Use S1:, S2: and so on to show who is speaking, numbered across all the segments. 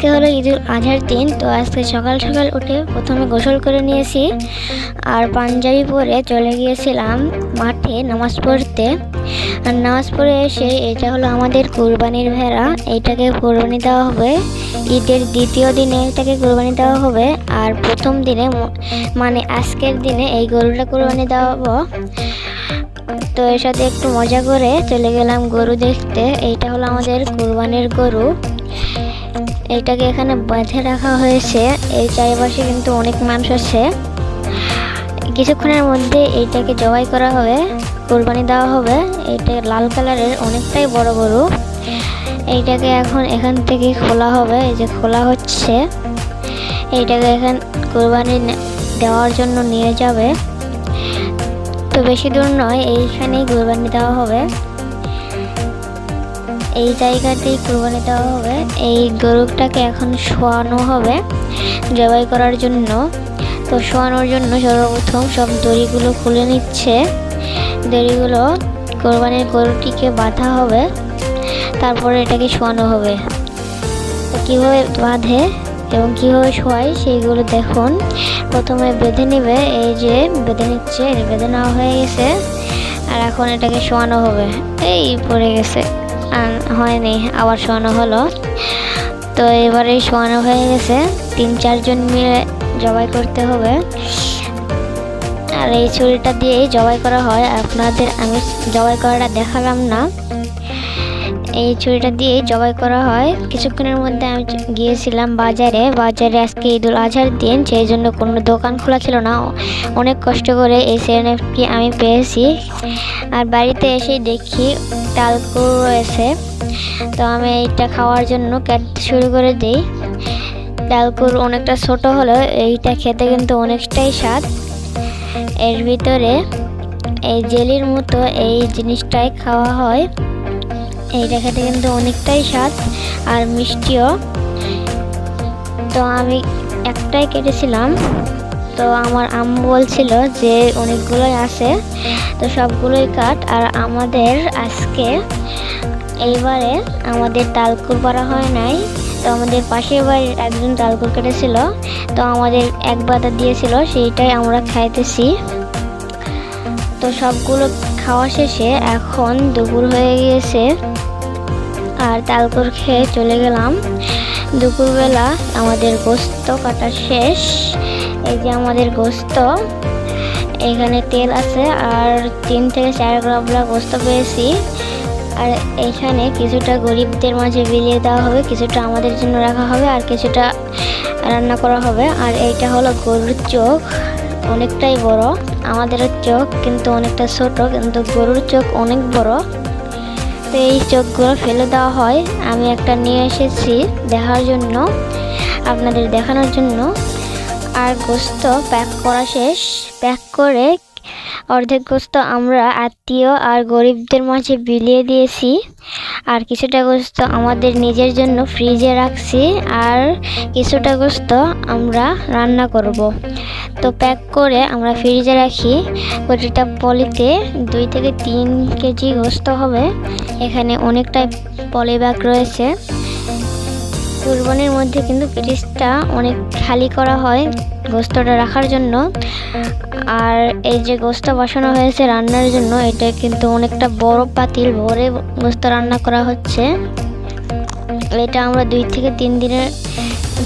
S1: আজকে হলো ঈদুল আজহার দিন, তো আজকে সকাল সকাল উঠে প্রথমে গোসল করে নিয়েছি আর পাঞ্জাবি পরে চলে গিয়েছিলাম মাঠে নামাজ পড়তে। আর নামাজ পড়ে এসে এটা হলো আমাদের কুরবানির ভেড়া, এইটাকে কোরবানি দেওয়া হবে। ঈদের দ্বিতীয় দিনে এটাকে কোরবানি দেওয়া হবে। আর প্রথম দিনে মানে আজকের দিনে এই গরুটা কোরবানি দেওয়া হব তো এর সাথে একটু মজা করে চলে গেলাম গরু দেখতে, এইটা হলো আমাদের কোরবানির গরু। এইটাকে এখানে বেঁধে রাখা হয়েছে। এই চারিপাশে কিন্তু অনেক মানুষ আছে। কিছুক্ষণের মধ্যে এইটাকে জবাই করা হবে, কোরবানি দেওয়া হবে। এইটা লাল কালারের, অনেকটাই বড় গরু। এইটাকে এখন এখান থেকে খোলা হবে, এই যে খোলা হচ্ছে। এইটাকে এখান কোরবানি দেওয়ার জন্য নিয়ে যাবে। তো বেশি দূর নয়, এইখানেই কোরবানি দেওয়া হবে। এই জায়গাতেই কোরবানি দেওয়া হবে। এই গরুটাকে এখন শোয়ানো হবে জবাই করার জন্য। তো শোয়ানোর জন্য সর্বপ্রথম সব দড়িগুলো খুলে নিচ্ছে। দড়িগুলো কোরবানির গরুটিকে বাঁধা হবে। তারপরে এটাকে শোয়ানো হবে। কীভাবে বাঁধে এবং কীভাবে শোয়ায় সেইগুলো দেখুন। প্রথমে বেঁধে নেবে, এই যে বেঁধে নিচ্ছে, বেঁধে নেওয়া হয়ে গেছে। আর এখন এটাকে শোয়ানো হবে। এই পড়ে গেছে। হয়নি, আবার শোয়ানো হলো। তো এবারে শোয়ানো হয়ে গেছে। তিন, চারজন মিলে জবাই করতে হবে। আর এই ছুরিটা দিয়েই জবাই করা হয়। আপনাদের আমি জবাই করাটা দেখালাম না। এই ছুরিটা দিয়ে জবাই করা হয়। কিছুক্ষণের মধ্যে আমি গিয়েছিলাম বাজারে। বাজারে আজকে ঈদুল আজহার দিন, সেই জন্য কোনো দোকান খোলা ছিল না। অনেক কষ্ট করে এই সিএনএফটি আমি পেয়েছি। আর বাড়িতে এসে দেখি তালকুর রয়েছে। তো আমি এইটা খাওয়ার জন্য কাটতে শুরু করে দিই। ডালকুর অনেকটা ছোট হলেও এইটা খেতে কিন্তু অনেকটাই স্বাদ। এর ভিতরে এই জেলির মতো এই জিনিসটাই খাওয়া হয়। এইটা খেতে কিন্তু অনেকটাই স্বাদ আর মিষ্টিও। তো আমি একটাই কেটেছিলাম। তো আমার আম্মু বলছিল যে অনেকগুলোই আছে, তো সবগুলোই কাট। আর আমাদের আজকে এইবারে আমাদের তালকুর করা হয় নাই। তো আমাদের পাশের বাড়ির একজন তালকুর কেটেছিল। তো আমাদের এক বাতা দিয়েছিল, সেইটাই আমরা খাইতেছি। তো সবগুলো খাওয়া শেষে এখন দুপুর হয়ে গিয়েছে। আর তালকুর খেয়ে চলে গেলাম। দুপুরবেলা আমাদের গোস্ত কাটা শেষ। এই যে আমাদের গোস্ত, এখানে তেল আছে আর তিন থেকে চার গ্রামলা গোস্ত পেয়েছি। আর এখানে কিছুটা গরিবদের মাঝে বিলিয়ে দেওয়া হবে, কিছুটা আমাদের জন্য রাখা হবে আর কিছুটা রান্না করা হবে। আর এইটা হলো গরুর চোখ, অনেকটাই বড়। আমাদের চোখ কিন্তু অনেকটা ছোট, কিন্তু গরুর চোখ অনেক বড়। এই চোখগুলো ফেলে দেওয়া হয়। আমি একটা নিয়ে এসেছি দেখার জন্য, আপনাদের দেখানোর জন্য। আর গোস্ত প্যাক করা শেষ। প্যাক করে অর্ধেক গোস্ত আমরা আত্মীয় আর গরিবদের মাঝে বিলিয়ে দিয়েছি। আর কিছুটা গোস্ত আমাদের নিজের জন্য ফ্রিজে রাখছি আর কিছুটা গোস্ত আমরা রান্না করব। তো প্যাক করে আমরা ফ্রিজে রাখি। প্রতিটা পলিতে দুই থেকে তিন কেজি গোস্ত হবে। এখানে অনেকটাই পলি ব্যাগ রয়েছে। কুরবানির মধ্যে কিন্তু ফ্রিজটা অনেক খালি করা হয় গোস্তটা রাখার জন্য। আর এই যে গোস্ত বসানো হয়েছে রান্নার জন্য, এটা কিন্তু অনেকটা বড় পাতিল ভরে গোস্ত রান্না করা হচ্ছে। এটা আমরা দুই থেকে তিন দিনের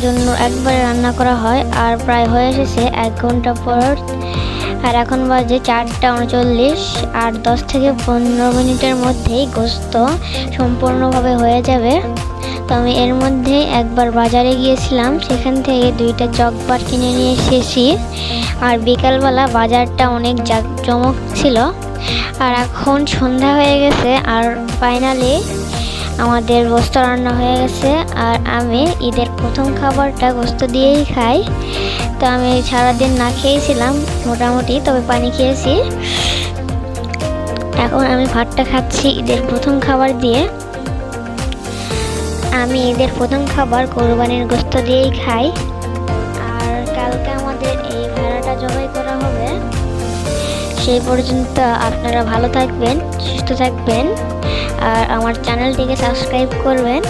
S1: জন্য একবারে রান্না করা হয় আর প্রায় হয়ে এসেছে এক ঘণ্টা পর। আর এখন বাজে চারটা উনচল্লিশ আর দশ থেকে পনেরো মিনিটের মধ্যেই গোস্ত সম্পূর্ণভাবে হয়ে যাবে। তো আমি এর মধ্যে একবার বাজারে গিয়েছিলাম, সেখান থেকে দুইটা চকবার কিনে নিয়ে এসেছি। আর বিকালবেলা বাজারটা অনেক জাঁকজমক ছিল। আর এখন সন্ধ্যা হয়ে গেছে, আর ফাইনালি আমাদের গোস্ত রান্না হয়ে গেছে। আর আমি ঈদের প্রথম খাবারটা গোস্ত দিয়েই খাই। তো আমি সারাদিন না খেয়েছিলাম মোটামুটি, তবে পানি খেয়েছি। এখন আমি ভাতটা খাচ্ছি ঈদের প্রথম খাবার দিয়ে। আমি এদের প্রথম খাবার কোরবানির গোস্ত দিয়েই খাই। আর কালকে আমাদের এই ভেড়াটা জবাই করা হবে। সেই পর্যন্ত আপনারা ভালো থাকবেন, সুস্থ থাকবেন। আর আমার চ্যানেলটিকে সাবস্ক্রাইব করবেন।